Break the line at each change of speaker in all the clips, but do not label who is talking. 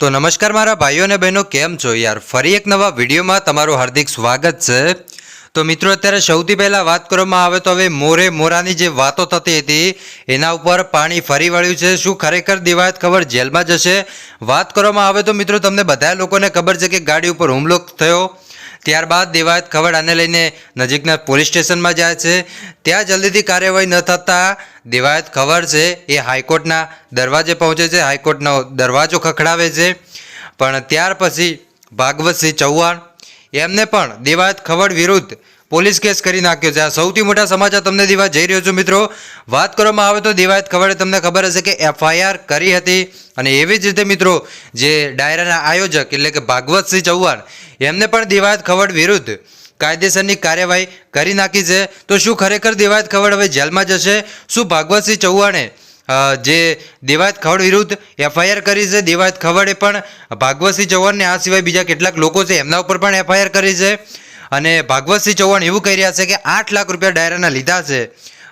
તો નમસ્કાર મારા ભાઈઓ અને બહેનો, કેમ છો યાર? ફરી એક નવા વિડીયોમાં તમારું હાર્દિક સ્વાગત છે. તો મિત્રો, અત્યારે સૌથી પહેલાં વાત કરવામાં આવે તો હવે મોરે મોરાની જે વાતો થતી હતી, એના ઉપર પાણી ફરી વળ્યું છે. શું ખરેખર દિવાયત ખબર જેલમાં જશે? વાત કરવામાં આવે તો મિત્રો, તમને બધા લોકોને ખબર છે કે ગાડી ઉપર હુમલો થયો. ત્યારબાદ દેવાયત ખવડાને લઈને નજીકના પોલીસ સ્ટેશનમાં જાય છે. ત્યાં જલ્દીથી કાર્યવાહી ન થતાં દેવાયત ખવડ છે એ હાઈકોર્ટના દરવાજે પહોંચે છે. હાઈકોર્ટનો દરવાજો ખખડાવે છે. પણ ત્યાર પછી ભાગવતસિંહ ચૌહાણ એમને પણ દેવાયત ખવડ વિરુદ્ધ પોલીસ કેસ કરી નાખ્યો છે. આ સૌથી મોટા સમાચાર તમને દેવા જઈ રહ્યો છું મિત્રો. વાત કરવામાં આવે તો દેવાયત ખવડે તમને ખબર હશે કે એફઆઈઆર કરી હતી. અને એવી જ રીતે મિત્રો, જે ડાયરાના આયોજક એટલે કે ભાગવતસિંહ ચૌહાણ, એમને પણ દેવાયત ખવડ વિરુદ્ધ કાયદેસરની કાર્યવાહી કરી નાખી છે. તો શું ખરેખર દેવાયત ખવડ હવે જેલમાં જશે? શું ભાગવતસિંહ ચૌહાણે જે દેવાયત ખવડ વિરુદ્ધ એફઆઈઆર કરી છે, દેવાયત ખવડે પણ ભાગવતસિંહ ચૌહાણને આ સિવાય બીજા કેટલાક લોકો છે, એમના ઉપર પણ એફઆઈઆર કરી છે. અને ભાગવતસિંહ ચૌહાણ એવું કહી રહ્યા છે કે આઠ લાખ રૂપિયા ડાયરાના લીધા છે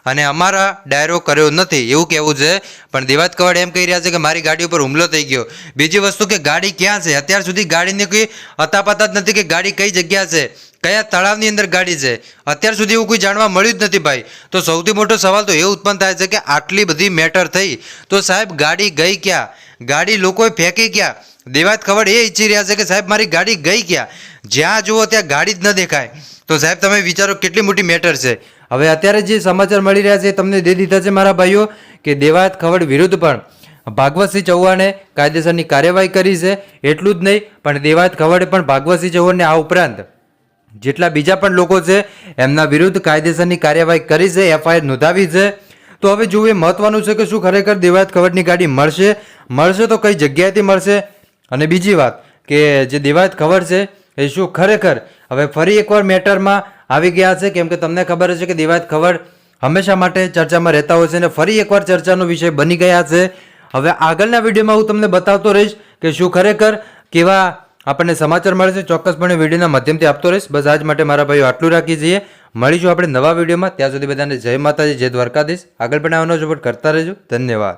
અને અમારા ડાયરો કર્યો નથી, એવું કહેવું છે. પણ દેવાત કવાડ એમ કહી રહ્યા છે કે મારી ગાડી ઉપર હુમલો થઈ ગયો. બીજી વસ્તુ કે ગાડી ક્યાં છે? અત્યાર સુધી ગાડીની કોઈ અતાપતા જ નથી કે ગાડી કઈ જગ્યા છે? કયા તળાવની અંદર ગાડી છે? અત્યાર સુધી એવું કોઈ જાણવા મળ્યું જ નથી ભાઈ. તો સૌથી મોટો સવાલ તો એ ઉત્પન્ન થાય છે કે આટલી બધી મેટર થઈ. તો સાહેબ, ગાડી ગઈ ક્યાં? ગાડી લોકોએ ફેંકી ક્યાં? દેવાત ખબર એ ઈચ્છી રહ્યા છે કે સાહેબ, મારી ગાડી ગઈ ક્યાં? જ્યાં જુઓ ત્યાં ગાડી જ ન દેખાય. તો સાહેબ, તમે વિચારો કેટલી મોટી મેટર છે. હવે અત્યારે જે સમાચાર મળી રહ્યા છે તમને દે દીધા છે મારા ભાઈઓ, કે દેવાયત ખવડ વિરુદ્ધ પણ. ભાગવતસિંહ ચૌહાણે કાયદેસરની કાર્યવાહી કરી છે. એટલું જ નહીં, પણ દેવાયત ખવડે પણ ભાગવતસિંહ ચૌહાણને આ ઉપરાંત જેટલા બીજા પણ લોકો છે, એમના વિરુદ્ધ કાયદેસરની કાર્યવાહી કરી છે, એફઆઈઆર નોંધાવી છે. તો હવે જોવું એ મહત્વનું છે કે શું ખરેખર દેવાયત ખવડની ગાડી મળશે? મળશે તો કઈ જગ્યાએથી મળશે? અને બીજી વાત કે જે દેવાયત ખબર છે, એ શું ખરેખર હવે ફરી એકવાર મેટરમાં આવી ગયા છે? કેમ કે તમને ખબર છે કે દેવાયત ખબર હંમેશા માટે ચર્ચામાં રહેતા હોય છે અને ફરી એકવાર ચર્ચાનો વિષય બની ગયા છે. હવે આગળના વિડીયોમાં હું તમને બતાવતો રહીશ કે શું ખરેખર કેવા આપણને સમાચાર મળે છે, ચોક્કસપણે વિડીયોના માધ્યમથી આપતો રહીશ. બસ આજ માટે મારા ભાઈઓ આટલું રાખી જઈએ. મળીશું આપણે નવા વિડીયોમાં. ત્યાં સુધી બધાને જય માતાજી, જય દ્વારકાધીશ. આગળ પણ આવવાનો સપોર્ટ કરતા રહેજો. ધન્યવાદ.